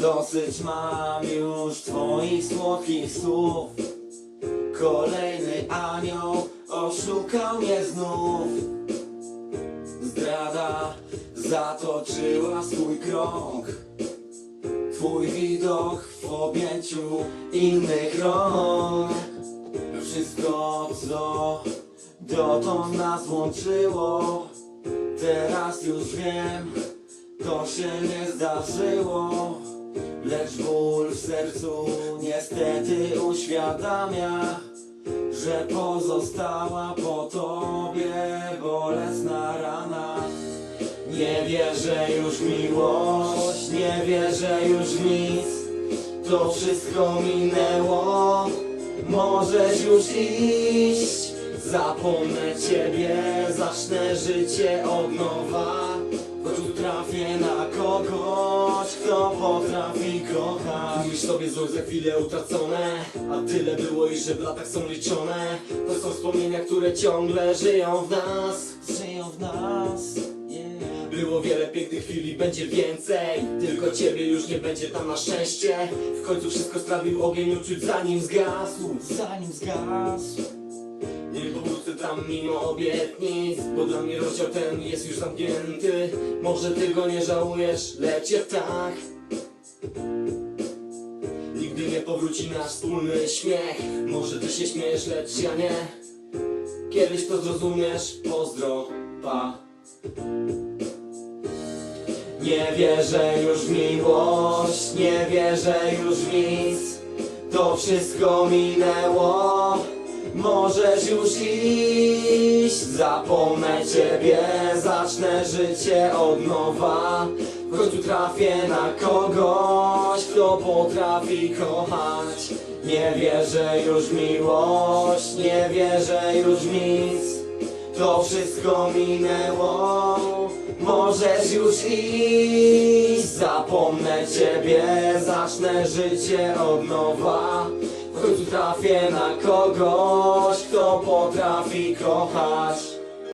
Dosyć mam już twoich słodkich słów. Kolejny anioł oszukał mnie znów. Zdrada zatoczyła swój krąg. Twój widok w objęciu innych rąk. Wszystko co dotąd nas łączyło Teraz już wiem, to się nie zdarzyło Lecz ból w sercu niestety uświadamia Że pozostała po tobie bolesna rana. Nie wierzę już w miłość, nie wierzę już w nic. To wszystko minęło, możesz już iść. Zapomnę ciebie, zacznę życie od nowa. Choć trafię na kogoś, kto potrafi kochać Mówisz sobie znów za chwilę utracone A tyle było i że w latach są liczone. To są wspomnienia, które ciągle żyją w nas. Żyją w nas. Było wiele pięknych chwil i będzie więcej. Tylko ciebie już nie będzie tam na szczęście. W końcu wszystko sprawił ogień uczuć zanim zgasł. Zanim zgasł Nie powrócę tam mimo obietnic Bo dla mnie rozdział ten jest już zamknięty. Może ty go nie żałujesz, lecz ja tak. Nigdy nie powróci nasz wspólny śmiech. Może ty się śmiejesz, lecz ja nie. Kiedyś to zrozumiesz, pozdro, pa. Nie wierzę już w miłość, nie wierzę już w nic. To wszystko minęło, możesz już iść Zapomnę ciebie, zacznę życie od nowa. W końcu trafię na kogoś, kto potrafi kochać. Nie wierzę już w miłość, nie wierzę już w nic. To wszystko minęło, możesz już iść Zapomnę ciebie, zacznę życie od nowa W końcu trafię na kogoś, kto potrafi kochać